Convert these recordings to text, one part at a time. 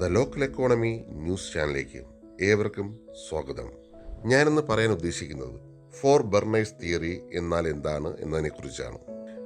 The local economy news ചാനലിലേക്ക് ഏവർക്കും സ്വാഗതം. ഞാനിന്ന് പറയാൻ ഉദ്ദേശിക്കുന്നത് ഫോർ ബർണേഴ്സ് തിയറി എന്നാൽ എന്താണ് എന്നതിനെക്കുറിച്ചാണ്.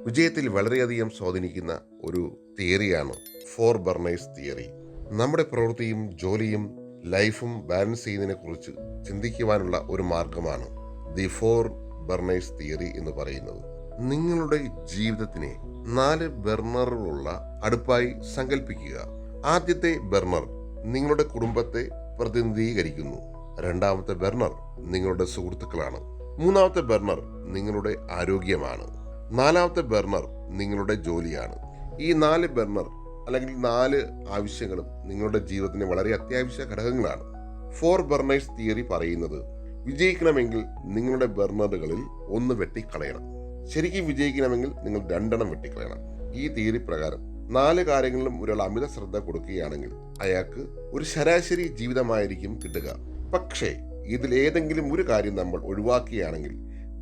വിജയത്തിൽ വളരെയധികം സ്വാധീനിക്കുന്ന ഒരു തിയറിയാണ് ഫോർ ബർണേഴ്സ് തിയറി. നമ്മുടെ പ്രവൃത്തിയും ജോലിയും ലൈഫും ബാലൻസ് ചെയ്യുന്നതിനെക്കുറിച്ച് ചിന്തിക്കുവാനുള്ള ഒരു മാർഗമാണ് ദി ഫോർ ബർണേഴ്സ് തിയറി എന്ന് പറയുന്നത്. നിങ്ങളുടെ ജീവിതത്തിനെ നാല് ബർണറുകളുള്ള അടുപ്പായി സങ്കല്പിക്കുക ആദ്യത്തെ ബെർണർ നിങ്ങളുടെ കുടുംബത്തെ പ്രതിനിധീകരിക്കുന്നു. രണ്ടാമത്തെ ബെർണർ നിങ്ങളുടെ സുഹൃത്തുക്കളാണ്. മൂന്നാമത്തെ ബെർണർ നിങ്ങളുടെ ആരോഗ്യമാണ്. നാലാമത്തെ ബെർണർ നിങ്ങളുടെ ജോലിയാണ്. ഈ നാല് ബെർണർ അല്ലെങ്കിൽ നാല് ആവശ്യങ്ങളും നിങ്ങളുടെ ജീവിതത്തിന് വളരെ അത്യാവശ്യ ഘടകങ്ങളാണ്. ഫോർ ബെർണേഴ്സ് തിയറി പറയുന്നത് വിജയിക്കണമെങ്കിൽ നിങ്ങളുടെ ബെർണറുകളിൽ ഒന്ന് വെട്ടിക്കളയണം. ശരിക്കും വിജയിക്കണമെങ്കിൽ നിങ്ങൾ രണ്ടെണ്ണം വെട്ടിക്കളയണം. ഈ തിയറി പ്രകാരം നാല് കാര്യങ്ങളിലും ഒരാൾ അമിത ശ്രദ്ധ കൊടുക്കുകയാണെങ്കിൽ അയാൾക്ക് ഒരു ശരാശരി ജീവിതമായിരിക്കും കിട്ടുക. പക്ഷേ ഇതിൽ ഏതെങ്കിലും ഒരു കാര്യം നമ്മൾ ഒഴിവാക്കുകയാണെങ്കിൽ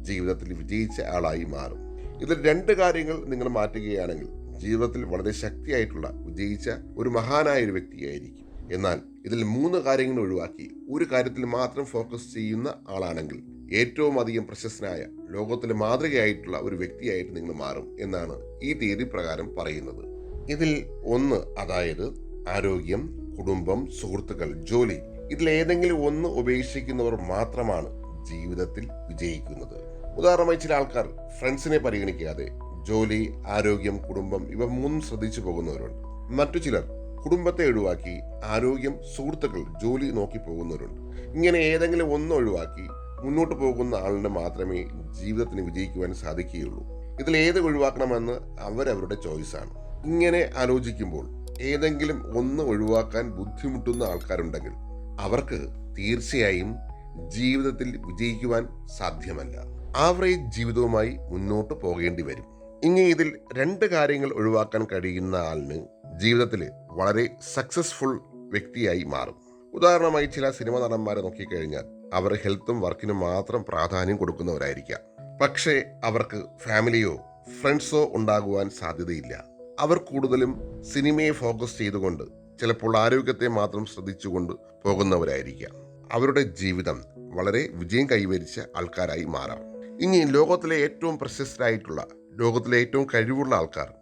ജീവിതത്തിൽ വിജയിച്ച ആളായി മാറും. ഇതിൽ രണ്ട് കാര്യങ്ങൾ നിങ്ങൾ മാറ്റുകയാണെങ്കിൽ ജീവിതത്തിൽ വളരെ ശക്തിയായിട്ടുള്ള വിജയിച്ച ഒരു മഹാനായ ഒരു വ്യക്തിയായിരിക്കും. എന്നാൽ ഇതിൽ മൂന്ന് കാര്യങ്ങൾ ഒഴിവാക്കി ഒരു കാര്യത്തിൽ മാത്രം ഫോക്കസ് ചെയ്യുന്ന ആളാണെങ്കിൽ ഏറ്റവും അധികം പ്രശസ്തനായ ലോകത്തിലെ മാതൃകയായിട്ടുള്ള ഒരു വ്യക്തിയായിട്ട് നിങ്ങൾ മാറും എന്നാണ് ഈ തീയതി പ്രകാരം പറയുന്നത്. ഇതിൽ ഒന്ന് അതായത് ആരോഗ്യം കുടുംബം സുഹൃത്തുക്കൾ ജോലി ഇതിൽ ഏതെങ്കിലും ഒന്ന് ഉപേക്ഷിക്കുന്നവർ മാത്രമാണ് ജീവിതത്തിൽ വിജയിക്കുന്നത്. ഉദാഹരണമായി ചില ആൾക്കാർ ഫ്രണ്ട്സിനെ പരിഗണിക്കാതെ ജോലി ആരോഗ്യം കുടുംബം ഇവ മൂന്നും ശ്രദ്ധിച്ചു പോകുന്നവരുണ്ട്. മറ്റു ചിലർ കുടുംബത്തെ ഒഴിവാക്കി ആരോഗ്യം സുഹൃത്തുക്കൾ ജോലി നോക്കി പോകുന്നവരുണ്ട്. ഇങ്ങനെ ഏതെങ്കിലും ഒന്ന് ഒഴിവാക്കി മുന്നോട്ട് പോകുന്ന ആളിന് മാത്രമേ ജീവിതത്തിന് വിജയിക്കുവാൻ സാധിക്കുകയുള്ളൂ. ഇതിൽ ഏത് ഒഴിവാക്കണമെന്ന് അവരവരുടെ ചോയ്സാണ് ഇങ്ങനെ ആലോചിക്കുമ്പോൾ ഏതെങ്കിലും ഒന്ന് ഒഴിവാക്കാൻ ബുദ്ധിമുട്ടുന്ന ആൾക്കാരുണ്ടെങ്കിൽ അവർക്ക് തീർച്ചയായും ജീവിതത്തിൽ വിജയിക്കുവാൻ സാധ്യമല്ല. ആവറേജ് ജീവിതവുമായി മുന്നോട്ട് പോകേണ്ടി വരും. ഇനി ഇതിൽ രണ്ട് കാര്യങ്ങൾ ഒഴിവാക്കാൻ കഴിയുന്ന ആളിന് ജീവിതത്തിൽ വളരെ സക്സസ്ഫുൾ വ്യക്തിയായി മാറും. ഉദാഹരണമായി ചില സിനിമ നടന്മാരെ നോക്കിക്കഴിഞ്ഞാൽ അവർ ഹെൽത്തും വർക്കിനും മാത്രം പ്രാധാന്യം കൊടുക്കുന്നവരായിരിക്കാം. പക്ഷേ അവർക്ക് ഫാമിലിയോ ഫ്രണ്ട്സോ ഉണ്ടാകുവാൻ സാധ്യതയില്ല. അവർ കൂടുതലും സിനിമയെ ഫോക്കസ് ചെയ്തുകൊണ്ട് ചിലപ്പോൾ ആരോഗ്യത്തെ മാത്രം ശ്രദ്ധിച്ചുകൊണ്ട് പോകുന്നവരായിരിക്കാം. അവരുടെ ജീവിതം വളരെ വിജയം കൈവരിച്ച ആൾക്കാരായി മാറാം. ഇനി ലോകത്തിലെ ഏറ്റവും പ്രശസ്തരായിട്ടുള്ള ലോകത്തിലെ ഏറ്റവും കഴിവുള്ള ആൾക്കാർ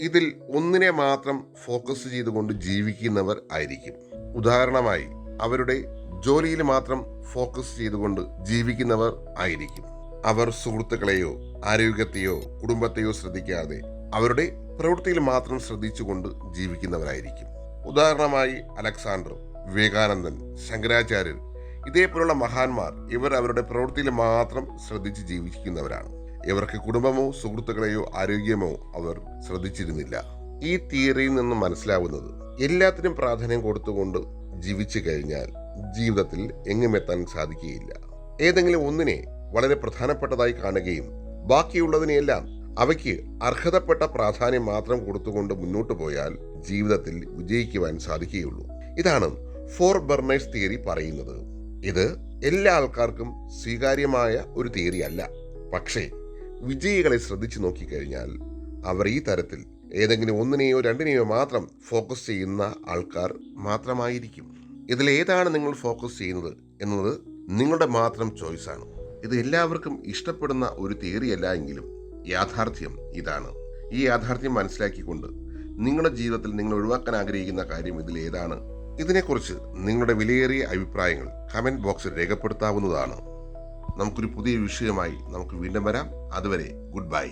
ഇതിൽ ഒന്നിനെ മാത്രം ഫോക്കസ് ചെയ്തുകൊണ്ട് ജീവിക്കുന്നവർ ആയിരിക്കും. ഉദാഹരണമായി അവരുടെ ജോലിയിൽ മാത്രം ഫോക്കസ് ചെയ്തുകൊണ്ട് ജീവിക്കുന്നവർ ആയിരിക്കും. അവർ സുഹൃത്തുക്കളെയോ ആരോഗ്യത്തെയോ കുടുംബത്തെയോ ശ്രദ്ധിക്കാതെ അവരുടെ പ്രവൃത്തിയിൽ മാത്രം ശ്രദ്ധിച്ചുകൊണ്ട് ജീവിക്കുന്നവരായിരിക്കും. ഉദാഹരണമായി അലക്സാണ്ടർ വിവേകാനന്ദൻ ശങ്കരാചാര്യർ ഇതേപോലുള്ള മഹാന്മാർ ഇവർ അവരുടെ പ്രവൃത്തിയിൽ മാത്രം ശ്രദ്ധിച്ച് ജീവിക്കുന്നവരാണ്. ഇവർക്ക് കുടുംബമോ സുഹൃത്തുക്കളെയോ ആരോഗ്യമോ അവർ ശ്രദ്ധിച്ചിരുന്നില്ല. ഈ തിയറിയിൽ നിന്നും മനസ്സിലാവുന്നത് എല്ലാത്തിനും പ്രാധാന്യം കൊടുത്തുകൊണ്ട് ജീവിച്ചു കഴിഞ്ഞാൽ ജീവിതത്തിൽ എങ്ങുമെത്താൻ സാധിക്കുകയില്ല. ഏതെങ്കിലും ഒന്നിനെ വളരെ പ്രധാനപ്പെട്ടതായി കാണുകയും ബാക്കിയുള്ളതിനെയെല്ലാം അവയ്ക്ക് അർഹതപ്പെട്ട പ്രാധാന്യം മാത്രം കൊടുത്തുകൊണ്ട് മുന്നോട്ട് പോയാൽ ജീവിതത്തിൽ വിജയിക്കുവാൻ സാധിക്കുകയുള്ളൂ. ഇതാണ് ഫോർ ബെർണേഴ്സ് തിയറി പറയുന്നത്. ഇത് എല്ലാ ആൾക്കാർക്കും സ്വീകാര്യമായ ഒരു തിയറി അല്ല പക്ഷേ വിജയികളെ ശ്രദ്ധിച്ചു നോക്കിക്കഴിഞ്ഞാൽ അവർ ഈ തരത്തിൽ ഏതെങ്കിലും ഒന്നിനെയോ രണ്ടിനെയോ മാത്രം ഫോക്കസ് ചെയ്യുന്ന ആൾക്കാർ മാത്രമായിരിക്കും. ഇതിൽ ഏതാണ് നിങ്ങൾ ഫോക്കസ് ചെയ്യുന്നത് എന്നത് നിങ്ങളുടെ മാത്രം ചോയ്സാണ് ഇത് എല്ലാവർക്കും ഇഷ്ടപ്പെടുന്ന ഒരു തിയറി അല്ല എങ്കിലും യാഥാർത്ഥ്യം ഇതാണ്. ഈ യാഥാർത്ഥ്യം മനസ്സിലാക്കിക്കൊണ്ട് നിങ്ങളുടെ ജീവിതത്തിൽ നിങ്ങൾ ഒഴിവാക്കാൻ ആഗ്രഹിക്കുന്ന കാര്യം ഇതിൽ ഏതാണ്? ഇതിനെക്കുറിച്ച് നിങ്ങളുടെ വിലയേറിയ അഭിപ്രായങ്ങൾ കമന്റ് ബോക്സിൽ രേഖപ്പെടുത്താവുന്നതാണ്. നമുക്കൊരു പുതിയ വിഷയമായി നമുക്ക് വീണ്ടും വരാം. അതുവരെ ഗുഡ് ബൈ.